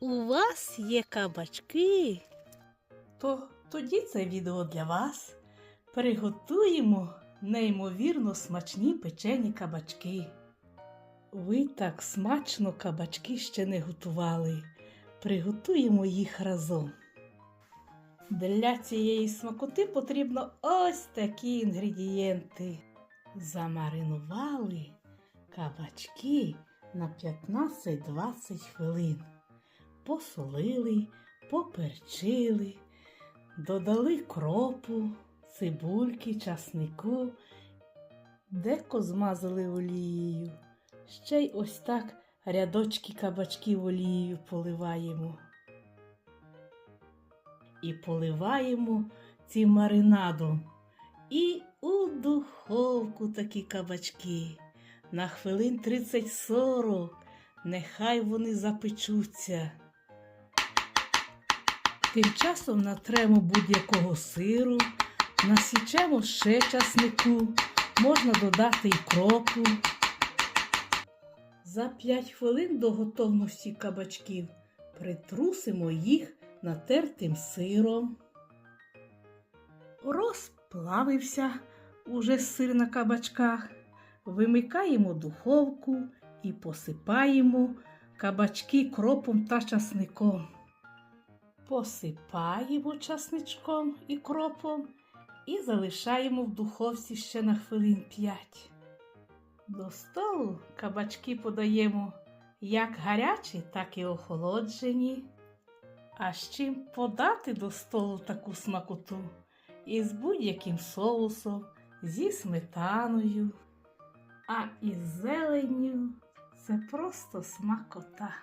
у вас є кабачки, то тоді це відео для вас. Приготуємо неймовірно смачні печені кабачки. Ви так смачно кабачки ще не готували. Приготуємо їх разом. Для цієї смакоти потрібно ось такі інгредієнти. Замаринували кабачки на 15-20 хвилин. Посолили, поперчили, додали кропу, цибульки, часнику, деко змазали олією. Ще й ось так рядочки кабачків олією поливаємо. І поливаємо цим маринадом. І у духовку такі кабачки. На хвилин 30-40. Нехай вони запечуться. Тим часом натремо будь-якого сиру, насічемо ще часнику, можна додати й кропу. За 5 хвилин до готовності кабачків притрусимо їх натертим сиром. Розплавився уже сир на кабачках. Вимикаємо духовку і посипаємо кабачки кропом та часником. Посипаємо часничком і кропом і залишаємо в духовці ще на хвилин 5. До столу кабачки подаємо як гарячі, так і охолоджені. А з чим подати до столу таку смакоту? Із будь-яким соусом, зі сметаною, а із зеленню це просто смакота.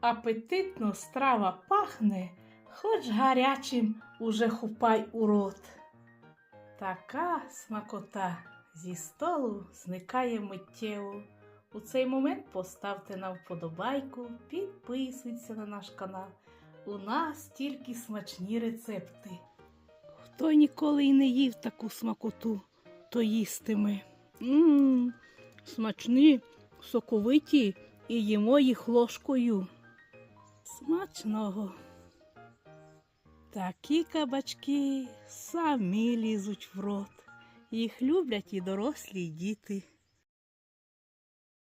Апетитно страва пахне, хоч гарячим уже хупай у рот. Така смакота зі столу зникає миттєво. У цей момент поставте нам вподобайку, підписуйтесь на наш канал. У нас тільки смачні рецепти. Хто ніколи й не їв таку смакоту, то їстиме. Мм, смачні, соковиті і їмо їх ложкою. Смачного. Такі кабачки самі лізуть в рот. Їх люблять і дорослі і діти.